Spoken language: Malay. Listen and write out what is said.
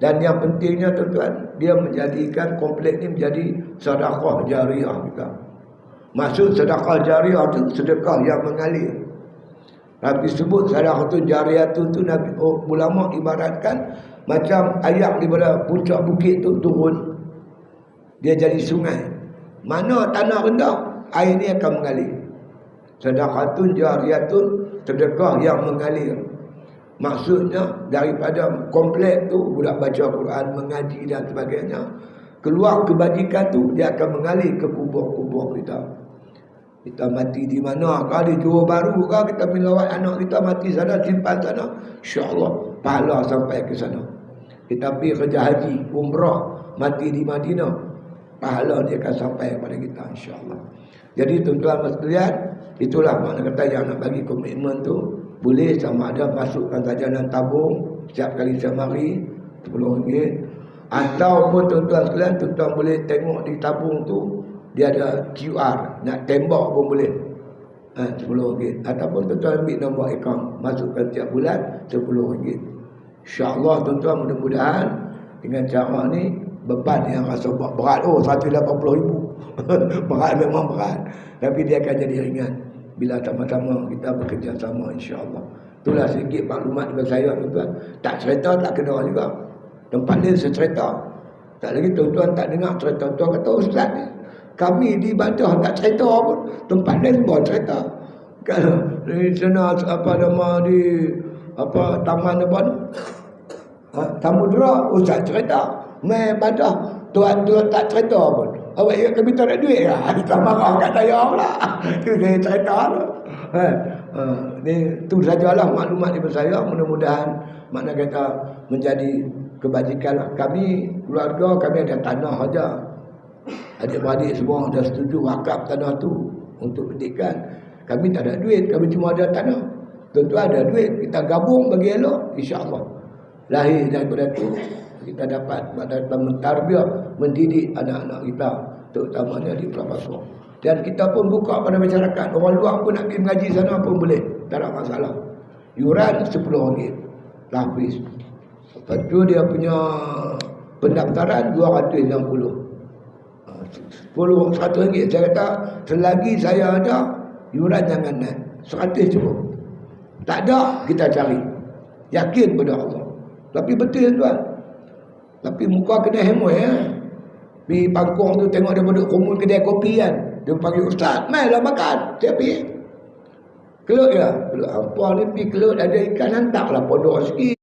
Dan yang pentingnya tuan-tuan, dia menjadikan komplek ni menjadi sedekah jariah kita. Maksud sedekah jariah tu sedekah yang mengalir. Nabi sebut sedekah tu jariah tu tu Nabi oh, ulama ibaratkan macam air daripada puncak bukit tu turun dia jadi sungai. Mana tanah rendah, air ni akan mengalir. Sedekah tu jariah tu sedekah yang mengalir. Maksudnya daripada komplek tu budak baca Quran, mengaji dan sebagainya, keluar kebajikan tu dia akan mengalir ke kubur-kubur kita. Kita mati di mana? Kalau di Johor Baru kah kita melawat anak kita mati sana simpan sana, insya-Allah pahala sampai ke sana. Kita pergi kerja haji, umrah, mati di Madinah, pahala dia akan sampai kepada kita insya-Allah. Jadi tuan-tuan sekalian, itulah makna kata yang nak bagi komitmen tu boleh sama ada masukkan sajanan tabung setiap kali semari RM10 ataupun tuan-tuan sekalian tuan-tuan boleh tengok di tabung tu dia ada QR nak tembak pun boleh. Ha, RM10 ataupun tuan-tuan ambil nombor akaun masukkan setiap bulan RM10 insyaAllah tuan-tuan mudah-mudahan dengan cara ni beban yang rasa berat. Oh RM180,000 berat memang berat. Tapi dia akan jadi ringan bila sama-sama kita bekerja sama insya-Allah. Itulah sedikit maklumat kepada saya tuan-tuan. Tak cerita tak kena juga. Tempat lain saya cerita. Tak lagi tuan-tuan tak dengar cerita tuan kata ustaz ni. Kami di Badah tak cerita pun. Tempat lain pun cerita. Kalau di sana apa nama di apa taman apa ni? Ha, Tamudra ustaz cerita. Mai Badah tuan-tuan tak cerita pun. Awak ingat kami tak ada duit lah. Kita marah kat saya pula. Itu saya cerita tu. Ha. Ha. Ni tu sajalah maklumat daripada saya. Mudah-mudahan makna kata menjadi kebajikan lah. Kami keluarga kami ada tanah saja. Adik-beradik semua dah setuju wakaf tanah tu untuk pendidikan. Kami tak ada duit, kami cuma ada tanah. Tentu ada duit, kita gabung bagi elok, insya-Allah. Lahir daripada tu kita dapat pada mentarbiah mendidik anak-anak kita terutamanya di pelapasok dan kita pun buka pada masyarakat. Orang luar pun nak pergi mengaji sana pun boleh. Tak ada masalah. Yuran RM10 lapis. Lepas tu dia punya pendaftaran RM260 10 satu ringgit. Saya kata selagi saya ada yuran jangan naik. 100 cukup. Tak ada kita cari. Yakin pada Allah. Tapi betul tuan tapi muka kena hemoi ya. Di pangkuang tu tengok dia duduk kumpul kedai kopi kan. Dia panggil ustaz, "Mailah makan." Saya pergi. Kelut ya. Kelut apa ni pergi kelut ada ikan hantarlah pondok sikit.